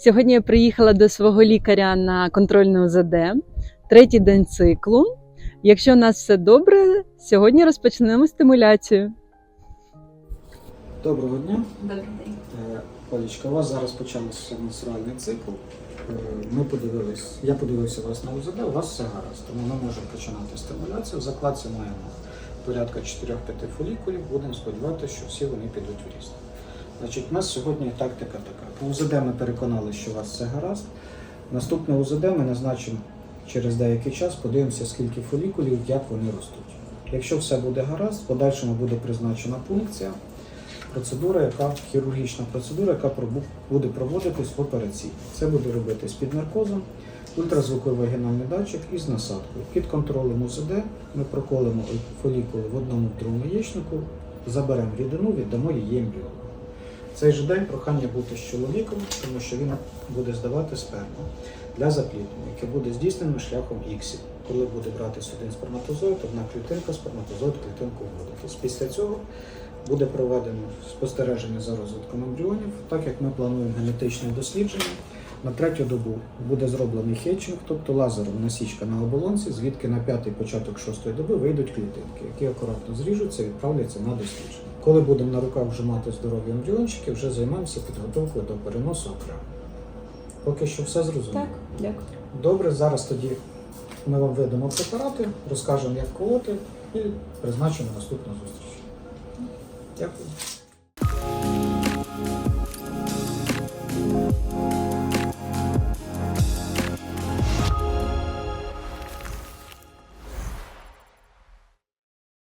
Сьогодні я приїхала до свого лікаря на контрольну УЗД, третій день циклу. Якщо у нас все добре, сьогодні розпочнемо стимуляцію. Доброго дня. Добрий день. Е, у вас зараз почався менструальний цикл. Е, Ми подивились, я подивився вас на УЗД, у вас все гаразд. Тому ми можемо починати стимуляцію. В закладці маємо порядка 4-5 фолікулів. Будемо сподіватися, що всі вони підуть в ріст. Значить, у нас сьогодні тактика така. По УЗД ми переконали, що у вас все гаразд. Наступне УЗД ми назначимо через деякий час, подивимося, скільки фолікулів, як вони ростуть. Якщо все буде гаразд, в подальшому буде призначена пункція процедура, яка хірургічна процедура, яка буде проводитись в операційній. Це буде робитись під наркозом, ультразвуковий вагінальний датчик і з насадкою. Під контролем УЗД ми проколимо фолікули в одному другому яєчнику, заберемо рідину, віддамо її ембріону. Цей же день прохання бути з чоловіком, тому що він буде здавати сперму для запліднення, яке буде здійснено шляхом іксів. Коли буде братись один сперматозоїд, одна клітинка, сперматозоїд клітинку вводитись. Після цього буде проведено спостереження за розвитком ембріонів, так як ми плануємо генетичне дослідження. На третю добу буде зроблений хетчинг, тобто лазером насічка на оболонці, звідки на п'ятий початок шостої доби вийдуть клітинки, які акуратно зріжуться і відправляться на дослідження. Коли будемо на руках вже мати здорові ембріончики, вже займаємося підготовкою до переносу окремо. Поки що все зрозуміло. Так, дякую. Добре, зараз тоді ми вам видамо препарати, розкажемо, як колоти, і призначимо наступну зустріч. Дякую.